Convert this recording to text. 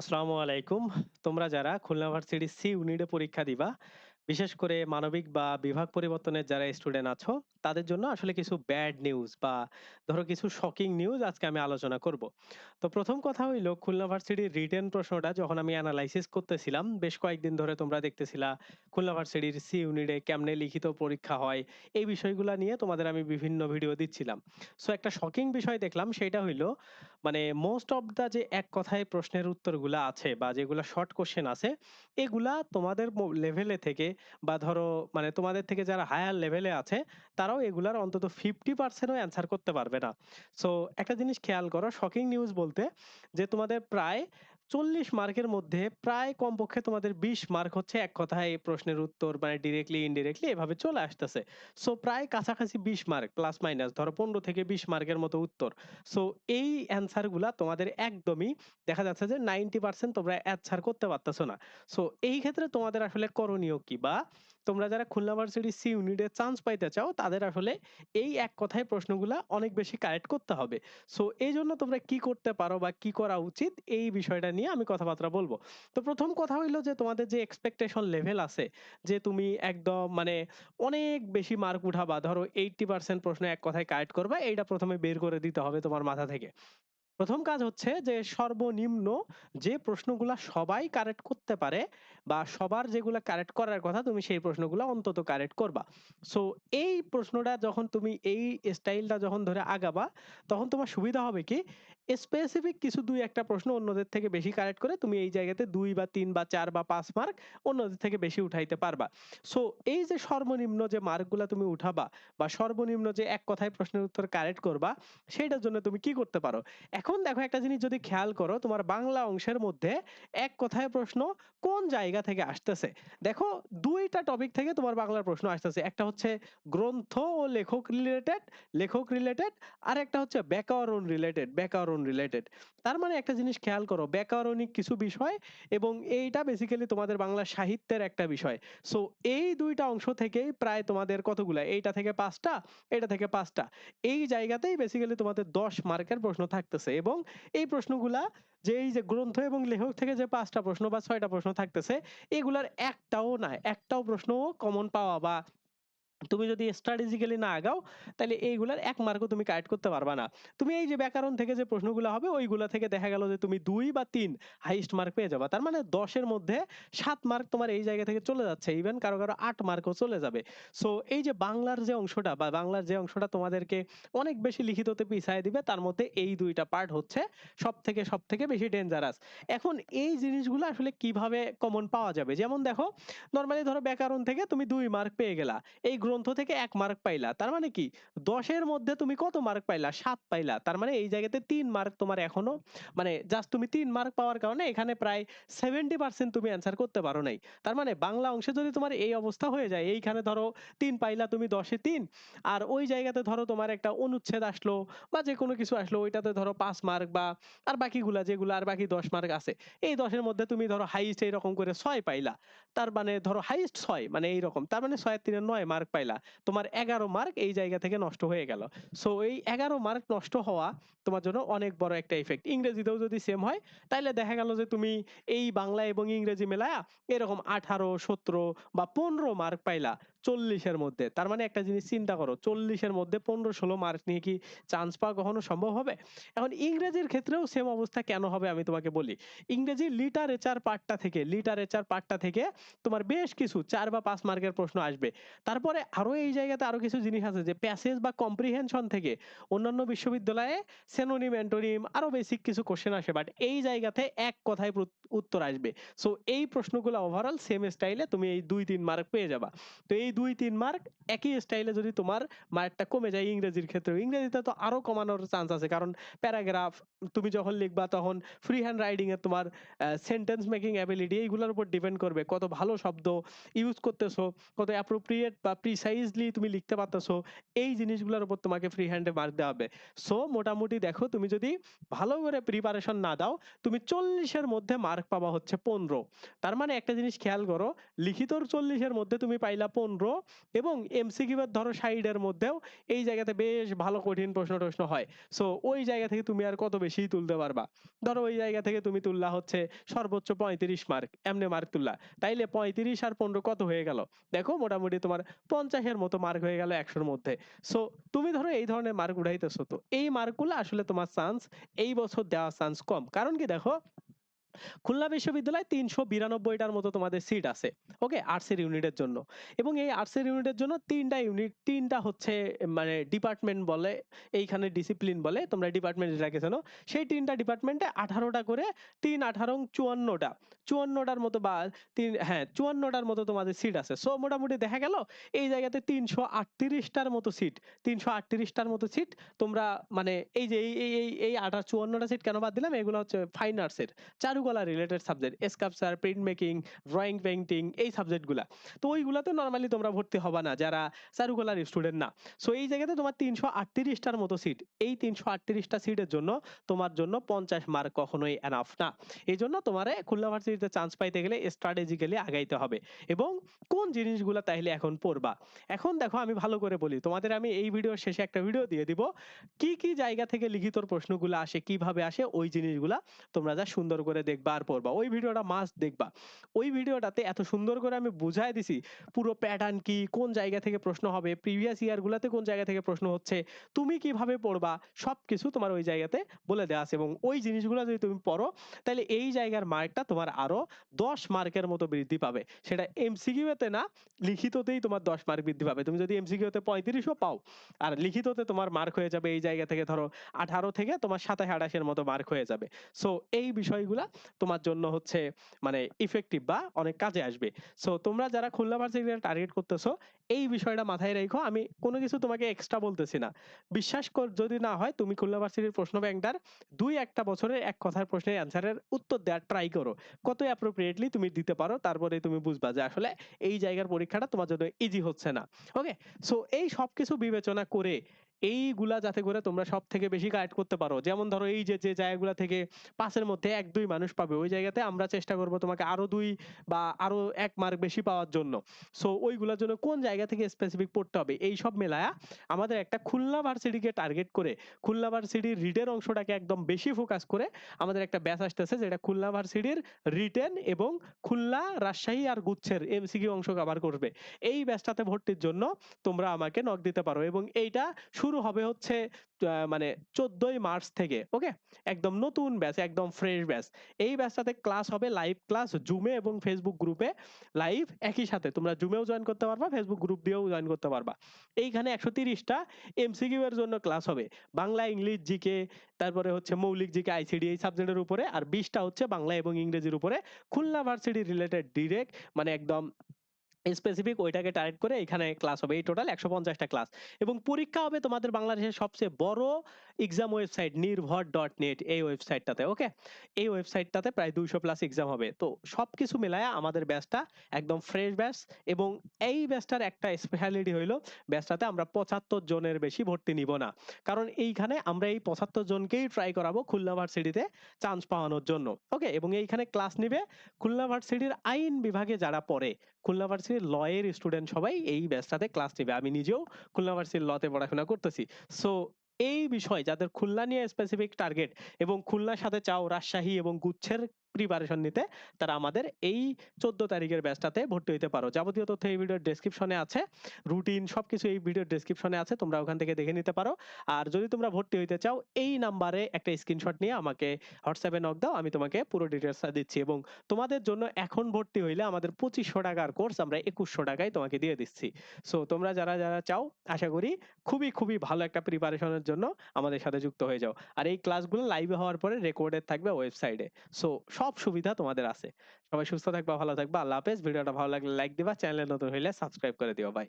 আসসালামু আলাইকুম। তোমরা যারা খুলনা ভার্সিটির সি ইউনিটে পরীক্ষা দিবা, বিশেষ করে মানবিক বা বিভাগ পরিবর্তনের যারা স্টুডেন্ট আছো, তাদের জন্য আসলে কিছু ব্যাড নিউজ বা ধরো কিছু শকিং নিউজ আজকে আমি আলোচনা করব। তো ১ম কথা হইল খুলনা ভার্সিটির রিটেন প্রশ্নটা যখন আমি এনালাইসিস করতেছিলাম, বেশ কয়েকদিন ধরে তোমরা দেখতেছিলা খুলনা ভার্সিটির সি ইউনিটে কেমনে লিখিত পরীক্ষা হয়, এই বিষয়গুলা নিয়ে তোমাদের আমি বিভিন্ন ভিডিও দিচ্ছিলাম। সো একটা শকিং বিষয় দেখলাম সেটা হইল মানে মোস্ট অফ দা যে এক কথায় প্রশ্নের উত্তরগুলা আছে বা যেগুলা শর্ট কোশ্চেন আছে, এগুলা তোমাদের লেভেলে থেকে বা ধরো মানে তোমাদের থেকে যারা হায়ার লেভেলে আছে, তারাও এগুলার অন্তত 50% ও অ্যান্সার করতে পারবে না। সো একটা জিনিস খেয়াল করো শকিং নিউজ বলতে যে তোমাদের প্রায় ৪০ মার্কের মধ্যে প্রায় কমপক্ষে তোমাদের ২০ মার্ক হচ্ছে এক কথায় প্রশ্নের উত্তর মানে ডিরেক্টলি ইনডিরেক্টলি এভাবে চলে আসতেছে। সো প্রায় কাছাকাছি ২০ মার্ক প্লাস মাইনাস ধরো ১৫ থেকে ২০ মার্কের মতো উত্তর। সো এই অ্যান্সারগুলা তোমাদের একদমই দেখা যাচ্ছে যে 90% তোমরা অ্যান্সার করতে পারতেছো না। সো এই ক্ষেত্রে তোমাদের আসলে করণীয় কি? বা তোমরা যারা খুলনা ভার্সিটির সি ইউনিটে চান্স পাইতে চাও, তাদের আসলে এই এক কথায় প্রশ্নগুলা অনেক বেশি কারেক্ট করতে হবে। সো এইজন্য তোমরা কি করতে পারো বা কি করা উচিত, এই বিষয়টা নিয়ে আমি কথাবার্তা বলব তো প্রথম কথা হইল যে, তোমাদের যে এক্সপেকটেশন লেভেল আছে, যে তুমি একদম মানে অনেক বেশি মার্ক উঠাবা, ধরো 80% প্রশ্ন এক কথায় কারেক্ট করবা, এইটা প্রথমে বের করে দিতে হবে তোমার মাথা থেকে। ১ম কাজ হচ্ছে যে সর্বনিম্ন যে প্রশ্নগুলা সবাই কারেক্ট করতে পারে বা সবার যেগুলা কারেক্ট করার কথা তুমি সেই প্রশ্নগুলা অন্তত কারেক্ট করবা। সো এই প্রশ্নটা যখন তুমি এই স্টাইলটা যখন ধরে আগাবা, তখন তোমার সুবিধা হবে কি? স্পেসিফিক কিছু ২-১ টা প্রশ্ন অন্যদের থেকে বেশি কারেক্ট করে তুমি এই জায়গাতে ২ বা ৩ বা ৪ বা ৫ মার্ক অন্যদের থেকে বেশি উঠাইতে পারবা। সো এই যে সর্বনিম্ন যে মার্কগুলা তুমি উঠাবা বা সর্বনিম্ন যে এক কথায় প্রশ্নের উত্তর কারেক্ট করবা, সেইটার জন্য তুমি কি করতে পারো? এখন দেখো একটা জিনিস যদি খেয়াল করো তোমার বাংলা অংশের মধ্যে এক কথায় প্রশ্ন কোন জায়গা থেকে আসতেছে? দেখো ২ টা টপিক থেকে তোমার বাংলার প্রশ্ন আসতেছে। একটা হচ্ছে গ্রন্থ ও লেখক রিলেটেড লেখক রিলেটেড আরেকটা হচ্ছে ব্যাকরণ রিলেটেড ব্যাকরণ রিলেটেড। তার মানে একটা জিনিস খেয়াল করো ব্যাকরণিক কিছু বিষয় এবং এইটা বেসিক্যালি তোমাদের বাংলা সাহিত্যের একটা বিষয়। সো এই দুইটা অংশ থেকেই প্রায় তোমাদের কতগুলা? এইটা থেকে ৫ টা, এটা থেকে পাঁচটা এই জায়গাতেই বেসিক্যালি তোমাদের ১০ মার্কের প্রশ্ন থাকতেছে এবং এই প্রশ্নগুলা যে এই যে গ্রন্থ এবং লেখক থেকে যে পাঁচটা প্রশ্ন বা ছয়টা প্রশ্ন থাকতেছে, এগুলার একটাও না, একটাও প্রশ্ন কমন পাওয়া বা তুমি যদি স্ট্র্যাটেজিক্যালি না আগাও, তাইলে এইগুলার ১ মার্কও তুমি কারেক্ট করতে পারবা না। তুমি এই যে ব্যাকরণ থেকে যে প্রশ্নগুলা হবে ওইগুলা থেকে দেখা গেল যে তুমি ২ বা ৩ হাইয়েস্ট মার্ক পেয়ে যাবা। তার মানে ১০ এর মধ্যে ৭ মার্ক তোমার এই জায়গা থেকে চলে যাচ্ছে। ইভেন কারও, কারও ৮ মার্কও চলে যাবে। সো এই যে বাংলার যে অংশটা বা বাংলার যে অংশটা তোমাদেরকে অনেক বেশি লিখিততে পিছায় দিবে তার মধ্যে এই ২ টা পার্ট হচ্ছে সব থেকে সব থেকে বেশি ডেঞ্জারাস। এখন এই জিনিসগুলো আসলে কীভাবে কমন পাওয়া যাবে? যেমন দেখো নরমালি ধরো ব্যাকরণ থেকে তুমি দুই মার্ক পেয়ে গেলা। এই গ্রন্থ থেকে ১ মার্ক পাইলা। তার মানে কি? ১০ এর মধ্যে তুমি কত মার্ক পাইলা? ৭ পাইলা। তার মানে এই জায়গাতে ৩ মার্ক তোমার এখনও মানে জাস্ট তুমি ৩ মার্ক পাওয়ার কারণে এখানে প্রায় 70% তুমি অ্যান্সার করতে পারো নাই। তার মানে বাংলা অংশে যদি তোমার এই অবস্থা হয়ে যায়, এইখানে ধরো ৩ পাইলা তুমি ১০ এ ৩ আর ওই জায়গাতে ধরো তোমার একটা অনুচ্ছেদ আসলো বা যে যেকোনো কিছু আসলো ওইটাতে ধরো পাঁচ মার্ক বা আর বাকিগুলা যেগুলা আর বাকি ১০ মার্ক আছে। এই ১০ এর মধ্যে তুমি ধরো হাইয়েস্ট এইরকম করে ছয় পাইলা। তার মানে ধরো হাইয়েস্ট ৬ মানে এইরকম। তার মানে ৬ এর ৩ এ ৯ মার্ক পাইলা। তোমার ১১ মার্ক এই জায়গা থেকে নষ্ট হয়ে গেল। সো এই ১১ মার্ক নষ্ট হওয়া তোমার জন্য অনেক বড় একটা ইফেক্ট। ইংরেজিতেও যদি সেম হয় তাইলে দেখা গেল যে তুমি এই বাংলা এবং ইংরেজি মেলায়া এরকম ১৮, ১৭ বা ১৫ মার্ক পাইলা ৪০ এর মধ্যে। তার মানে একটা জিনিস চিন্তা করো ৪০ এর মধ্যে ১৫-১৬ মার্ক নিয়ে কি চান্স পাওয়া কখনো সম্ভব হবে? এখন ইংরেজির ক্ষেত্রেও সেম অবস্থা কেন হবে আমি তোমাকে বলি। ইংরেজি লিটারেচার পার্টটা থেকে লিটারেচার পার্টটা থেকে তোমার বেশ কিছু চার বা ৫ মার্কের প্রশ্ন আসবে। তারপরে আরও এই জায়গাতে আরও কিছু জিনিস আছে যে প্যাসেজ বা কম্প্রিহেনশন থেকে অন্যান্য বিশ্ববিদ্যালয়ে সিনোনিম, অ্যান্টোনিম আরও বেসিক কিছু কোয়েশ্চেন আসে। বাট এই জায়গাতে এক কথায় উত্তর আসবে। সো এই প্রশ্নগুলো ওভারঅল সেম স্টাইলে তুমি এই ২-৩ মার্ক পেয়ে যাবা। তো এই ২-৩ মার্ক একই স্টাইলে যদি তোমার মার্কটা কমে যায় ইংরেজির ক্ষেত্রেও, ইংরেজিতে তো আরও কমানোর চান্স আছে। কারণ প্যারাগ্রাফ তুমি যখন লিখবা তখন ফ্রি হ্যান্ড রাইটিং এ তোমার সেন্টেন্স মেকিং এবিলিটি এইগুলোর উপর ডিপেন্ড করবে। কত ভালো শব্দ ইউজ করতেছো, কত অ্যাপ্রোপ্রিয়েট বা প্রিসাইজলি তুমি লিখতে পারতেছো। এই জিনিসগুলোর উপর তোমাকে ফ্রি হ্যান্ডে মার্ক দেওয়া হবে। সো মোটামুটি দেখো তুমি যদি ভালো করে প্রিপারেশন না দাও, তুমি ৪০ এর মধ্যে মার্ক পাবা হচ্ছে পনেরো তার মানে একটা জিনিস খেয়াল করো লিখিতর চল্লিশের মধ্যে তুমি পাইলা পনেরো এবং এমসিকিউ এর ধরো সাইডের মধ্যেও এই জায়গাতে বেশ ভালো কঠিন প্রশ্ন টশ্ন হয়। সো ওই জায়গা থেকে তুমি আর কত বেশি তুলতে পারবা? ধরো ওই জায়গা থেকে তুমি তুললা হচ্ছে সর্বোচ্চ পঁয়ত্রিশ মার্ক এমনি মার্ক তুললা। তাইলে পঁয়ত্রিশ আর পনেরো কত হয়ে গেল? দেখো মোটামুটি তোমার পঞ্চাশের মতো মার্ক হয়ে গেল একশোর মধ্যে। সো তুমি ধরো এই ধরনের মার্ক উঠাইতেছো তো এই মার্কগুলো আসলে তোমার চান্স এই বছর দেওয়ার চান্স কম। কারণ কি দেখো খুলনা বিশ্ববিদ্যালয়ে তিনশো বিরানব্বইটার মতো তোমাদের সিট আছে ওকে আর্টসের ইউনিটের জন্য। এবং এই আর্টসের ইউনিটের জন্য তিনটা ইউনিট তিনটা হচ্ছে মানে ডিপার্টমেন্ট বলে, এইখানে ডিসিপ্লিন বলে, তোমরা ডিপার্টমেন্ট যেটাকে জানো সেই তিনটা ডিপার্টমেন্টে আঠারোটা করে তিন আঠারো চুয়ান্নটা, চুয়ান্নটার মতো বা তিন হ্যাঁ চুয়ান্নটার মতো তোমাদের সিট আছে। সো মোটামুটি দেখা গেল, এই জায়গাতে তিনশো আটত্রিশটার মতো সিট তিনশো আটত্রিশটার মতো সিট তোমরা মানে এই যে এই এই, এই- আঠাশ চুয়ান্নটা সিট কেন বাদ দিলাম? এগুলো হচ্ছে ফাইন আর্টসের চারুকলা related subject sculpture print making drawing painting এই সাবজেক্টগুলা তো ওইগুলাতে নর্মালি তোমরা ভর্তি হবা না, যারা চারুকলার স্টুডেন্ট না। সো এই জায়গাতে তোমার তিনশো আটত্রিশটার মতো সিট এই তিনশো আটত্রিশটা সিটের জন্য তোমার জন্য পঞ্চাশ মার্ক কখনোই এনাফ না। এই জন্য তোমারে খুলনা ভার্সিটিতে চান্স পাইতে গেলে স্ট্র্যাটেজিক্যালি আগাইতে হবে। এবং কোন জিনিসগুলো তাইলে এখন পড়বা? এখন দেখো, আমি ভালো করে বলি, তোমাদের আমি এই ভিডিওর শেষে একটা ভিডিও দিয়ে দিব। কি কি জায়গা থেকে লিখিত প্রশ্নগুলো আসে, কীভাবে আসে, ওই জিনিসগুলা তোমরা যা সুন্দর করে দেখবা আর পড়বা ওই ভিডিওটা মাস্ট দেখবা। ওই ভিডিওটাতে এত সুন্দর করে আমি বুঝাই দিছি পুরো প্যাটার্ন কি, কোন জায়গা থেকে প্রশ্ন হবে প্রিভিয়াস ইয়ার গুলাতে কোন জায়গা থেকে প্রশ্ন হচ্ছে, তুমি কীভাবে পড়বা, সবকিছু তোমার ওই জায়গাতে বলে দেওয়া আছে। এবং ওই জিনিসগুলো যদি তুমি পড়ো, তাহলে এই জায়গার মার্কটা তোমার আরও দশ মার্কের মতো বৃদ্ধি পাবে। সেটা এমসিকিউ তে না, লিখিততেই তোমার দশ মার্ক বৃদ্ধি পাবে। তুমি যদি এমসিকিউ তে পঁয়ত্রিশও পাও, আর লিখিততে তোমার মার্ক হয়ে যাবে এই জায়গা থেকে ধরো আঠারো থেকে তোমার সাতাশ আঠাশের মতো মার্ক হয়ে যাবে। সো এই বিষয়গুলা তোমার জন্য হচ্ছে মানে ইফেক্টিভ বা অনেক কাজে আসবে। সো তোমরা যারা খুলনা ভার্সিটি টার্গেট করতেছো, এই বিষয়টা মাথায় রেখো। আমি কোনো কিছু তোমাকে এক্সট্রা বলতেছি না। বিশ্বাস কর, যদি না হয়, তুমি খুলনা ভার্সিটির প্রশ্ন ব্যাংকটার দুই একটা বছরের এক কথার প্রশ্নের অ্যান্সারের উত্তর দেওয়ার ট্রাই করো। কত অ্যাপ্রোপ্রিয়েটলি তুমি দিতে পারো, তারপরে তুমি বুঝবা যে আসলে এই জায়গার পরীক্ষাটা তোমার জন্য ইজি হচ্ছে না। ওকে সো এই সব কিছু বিবেচনা করে এইগুলা যাতে করে তোমরা সব থেকে বেশি কালেক্ট করতে পারো। যেমন ধরো এই যে যে জায়গাগুলো থেকে পাঁচের মধ্যে এক, দুই মানুষ পাবে, ওই জায়গাতে আমরা চেষ্টা করব তোমাকে আরও দুই বা আরও এক মার্ক বেশি পাওয়ার জন্য। সো ওইগুলোর জন্য কোন জায়গা থেকে স্পেসিফিক পড়তে হবে, এই সব মেলায়া আমাদের একটা খুলনা ভার্সিটিকে টার্গেট করে, খুলনা ভার্সিটির রিটেন অংশটাকে একদম বেশি ফোকাস করে আমাদের একটা ব্যাচ আসতেছে, যেটা খুলনা ভার্সিটির রিটেন এবং খুলনা, রাজশাহী আর গুচ্ছের এমসিকিউ অংশ কভার করবে। এই ব্যাচটাতে ভর্তির জন্য তোমরা আমাকে নক দিতে পারো এবং এইটা শুরু হবে হচ্ছে মানে চোদ্দই মার্চ থেকে, ওকে? একদম নতুন ব্যাচ, একদম ফ্রেশ ব্যাচ। এই ব্যাচটাতে ক্লাস হবে লাইভ ক্লাস জুমে এবং ফেসবুক গ্রুপে। লাইভ একই সাথে, তোমরা জুমেও জয়েন করতে পারবা, ফেসবুক গ্রুপ দিয়েও জয়েন করতে পারবা। এইখানে একশো তিরিশটা এমসিকিউ এর জন্য ক্লাস হবে। বাংলা, ইংলিশ জিকে তারপরে হচ্ছে মৌলিক জিকে আইসিডি এই সাবজেক্টের উপরে, আর বিশটা হচ্ছে বাংলা এবং ইংরেজির উপরে। খুলনা ভার্সিটি রিলেটেড ডিরেক্ট মানে একদম স্পেসিফিক ওইটাকে টার্গেট করে এখানে ক্লাস হবে। এই টোটাল একশো পঞ্চাশটা ক্লাস এবং পরীক্ষা হবে তোমাদের বাংলাদেশের সবচেয়ে বড় exam website Nirbhor dot net এই ওয়েবসাইটটাতে ওকে এই ওয়েবসাইটটাতে প্রায় দুইশো প্লাস এক্সাম হবে। তো সবকিছু মিলায় আমাদের ব্যাচটা একদম ফ্রেশ ব্যাচ এবং এই ব্যাচটার একটা স্পেশালিটি হইল ব্যাচটাতে আমরা পঁচাত্তর জনের বেশি ভর্তি নিব না। কারণ এইখানে আমরা এই পঁচাত্তর জনকেই ট্রাই করাবো খুলনা ভার্সিটিতে চান্স পাওয়ানোর জন্য ওকে এবং এইখানে ক্লাস নিবে খুলনা ভার্সিটির আইন বিভাগে যারা পড়ে, খুলনা ভার্সিটির লয়ের স্টুডেন্ট সবাই এই ব্যাচটাতে ক্লাস নেবে। আমি নিজেও খুলনা ভার্সিটির লতে পড়াশোনা করতেছি। সো এই বিষয়, যাদের খুলনা নিয়ে স্পেসিফিক টার্গেট এবং খুলনার সাথে চাও, রাজশাহী এবং গুচ্ছের প্রিপারেশন নিতে তারা আমাদের এই চোদ্দ তারিখের ব্যাচটাতে ভর্তি হতে পারো। যাবতীয় তথ্য এই ভিডিওর ডেসক্রিপশনে আছে। রুটিন সবকিছু এই ভিডিওর ডেসক্রিপশনে আছে, তোমরা ওখান থেকে দেখে নিতে পারো। আর যদি তোমরা ভর্তি হইতে চাও, এই নাম্বারে একটা স্ক্রিনশট নিয়ে আমাকে হোয়াটসঅ্যাপে নক দাও, আমি তোমাকে পুরো ডিটেলসটা দিচ্ছি এবং তোমাদের জন্য এখন ভর্তি হইলে আমাদের পঁচিশশো টাকার কোর্স আমরা একুশশো টাকায় তোমাকে দিয়ে দিচ্ছি। সো তোমরা যারা যারা চাও, আশা করি খুবই খুবই ভালো একটা প্রিপারেশনের জন্য আমাদের সাথে যুক্ত হয়ে যাও। আর এই ক্লাসগুলো লাইভে হওয়ার পরে রেকর্ডেড থাকবে ওয়েবসাইটে সো সব সুবিধা তোমাদের আছে। সবাই সুস্থ থাকবা, ভালো থাকবা। আল্লাহ হাফেজ। ভিডিওটা ভালো লাগলে লাইক দিবা। চ্যানেলে নতুন হইলে সাবস্ক্রাইব করে দিও। ভাই